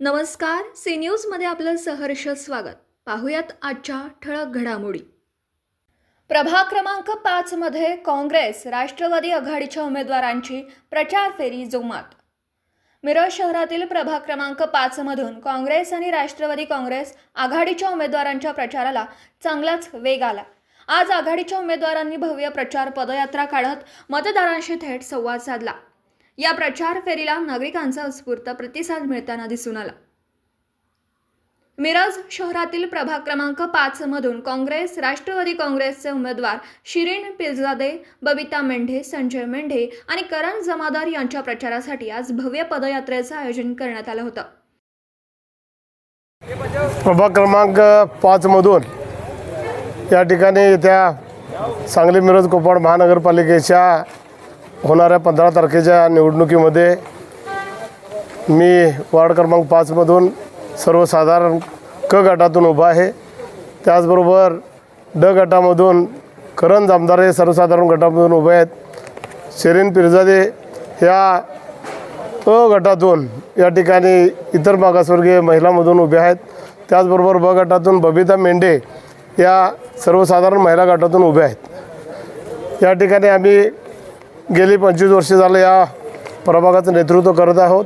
नमस्कार सी न्यूजमध्ये आपलं सहर्ष स्वागत. पाहुयात आजच्या ठळक घडामोडी. प्रभाग क्रमांक पाचमध्ये काँग्रेस राष्ट्रवादी आघाडीच्या उमेदवारांची प्रचार फेरी जोमात. मिरज शहरातील प्रभाग क्रमांक पाचमधून काँग्रेस आणि राष्ट्रवादी काँग्रेस आघाडीच्या उमेदवारांच्या प्रचाराला चांगलाच वेग आला. आज आघाडीच्या उमेदवारांनी भव्य प्रचार पदयात्रा काढत मतदारांशी थेट संवाद साधला. या प्रचार फेरीला नागरिकांचा उत्स्फूर्त प्रतिसाद मिळताना दिसून आला. मिरज शहरातील प्रभाग क्रमांक पाच मधून काँग्रेस राष्ट्रवादी काँग्रेसचे उमेदवार शिरीन पिरजादे बबिता मेंढे संजय मेंढे आणि करण जमादार यांच्या प्रचारासाठी आज भव्य पदयात्रेचं आयोजन करण्यात आलं होतं. प्रभाग क्रमांक पाचमधून या ठिकाणी येत्या सांगली मिरज कोपाड महानगरपालिकेच्या होणाऱ्या पंधरा तारखेच्या निवडणुकीमध्ये मी वार्ड क्रमांक पाचमधून सर्वसाधारण क गटातून उभा आहे. त्याचबरोबर ड गटामधून करण जामदार हे सर्वसाधारण गटामधून उभे आहेत. शेरीन पिरजादे ह्या अ गटातून या ठिकाणी इतर मागासवर्गीय महिलामधून उभे आहेत. त्याचबरोबर ब गटातून बबिता मेंढे या सर्वसाधारण महिला गटातून उभ्या आहेत. या ठिकाणी आम्ही गेली पंचवीस वर्षे झालं या प्रभागाचं नेतृत्व करत आहोत.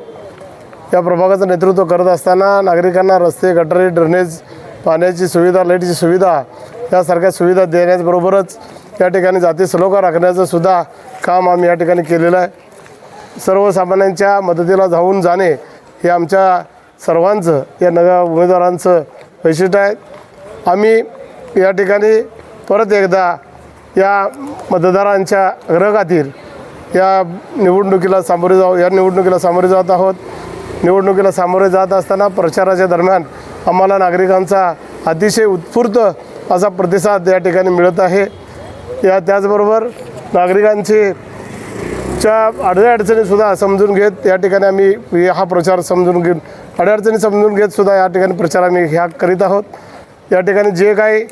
या प्रभागाचं नेतृत्व करत असताना नागरिकांना रस्ते गटारी ड्रेनेज पाण्याची सुविधा लाईटची सुविधा यासारख्या सुविधा देण्याचबरोबरच या ठिकाणी जाती सलोखा राखण्याचं सुद्धा काम आम्ही या ठिकाणी केलेलं आहे. सर्वसामान्यांच्या मदतीला धावून जाणे हे आमच्या सर्वांचं या नव्या उमेदवारांचं वैशिष्ट्य आहे. आम्ही या ठिकाणी परत एकदा या मतदारांच्या अग्रगातील या निवडणुकीला सामोरे जाऊ या निवडणुकीला सामोरे जात आहोत. निवडणुकीला सामोरे जात असताना प्रचाराच्या दरम्यान आम्हाला नागरिकांचा अतिशय उत्स्फूर्त असा प्रतिसाद या ठिकाणी मिळत आहे. या त्याचबरोबर नागरिकांची च्या अडचणीसुद्धा समजून घेत या ठिकाणी आम्ही हा प्रचार समजून घेऊन अडचणी समजून घेत सुद्धा या ठिकाणी प्रचार आम्ही ह्या करीत आहोत. या ठिकाणी जे काही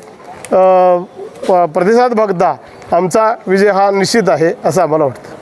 प्रतिसाद बघता आमचा विजय हा निश्चित आहे असं आम्हाला वाटतं.